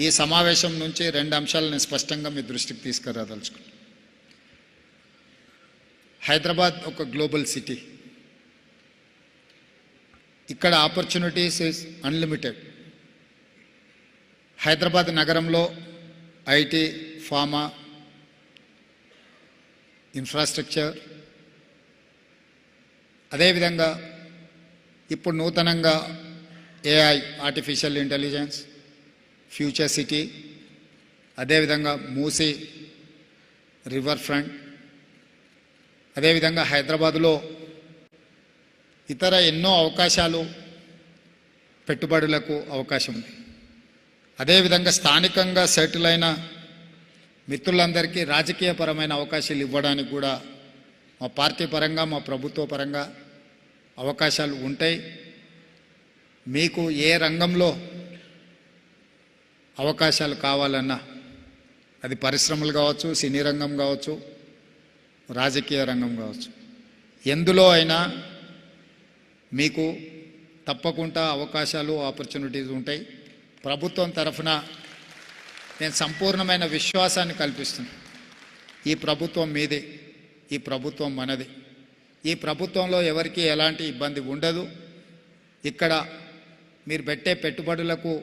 ఈ సమావేశం నుంచి రెండు అంశాలను స్పష్టంగా మీ దృష్టికి తీసుకురాదలుచుకున్నాను హైదరాబాద్ ఒక గ్లోబల్ సిటీ. ఇక్కడ ఆపర్చునిటీస్ ఇస్ అన్లిమిటెడ్. హైదరాబాద్ నగరంలో ఐటీ ఫార్మా ఇన్ఫ్రాస్ట్రక్చర్. అదేవిధంగా ఇప్పుడు నూతనంగా AI artificial intelligence future city అదేవిధంగా మూసి రివర్ ఫ్రంట్ అదేవిధంగా హైదరాబాదులో ఇతర ఎన్నో అవకాశాలు పెట్టుబడులకు అవకాశం ఉంది. అదేవిధంగా స్థానికంగా సెటిల్ అయిన మిత్రులందరికీ రాజకీయపరమైన అవకాశాలు ఇవ్వడానికి కూడా మా పార్టీ పరంగా మా ప్రభుత్వ పరంగా అవకాశాలు ఉంటాయి. మీకు ఏ రంగంలో అవకాశాలు కావాలన్నా అది పరిశ్రమలు కావచ్చు సినీ రంగం కావచ్చు రాజకీయ రంగం కావచ్చు. ఎందులో అయినా మీకు తప్పకుండా అవకాశాలు ఆపర్చునిటీస్ ఉంటాయి. ప్రభుత్వం తరఫున నేను సంపూర్ణమైన విశ్వాసాన్ని కల్పిస్తున్నాను ఈ ప్రభుత్వం మీదే ఈ ప్రభుత్వం మనది. ఈ ప్రభుత్వంలో ఎవరికి ఎలాంటి ఇబ్బంది ఉండదు. ఇక్కడ మీరు పెట్టే పెట్టుబడులకు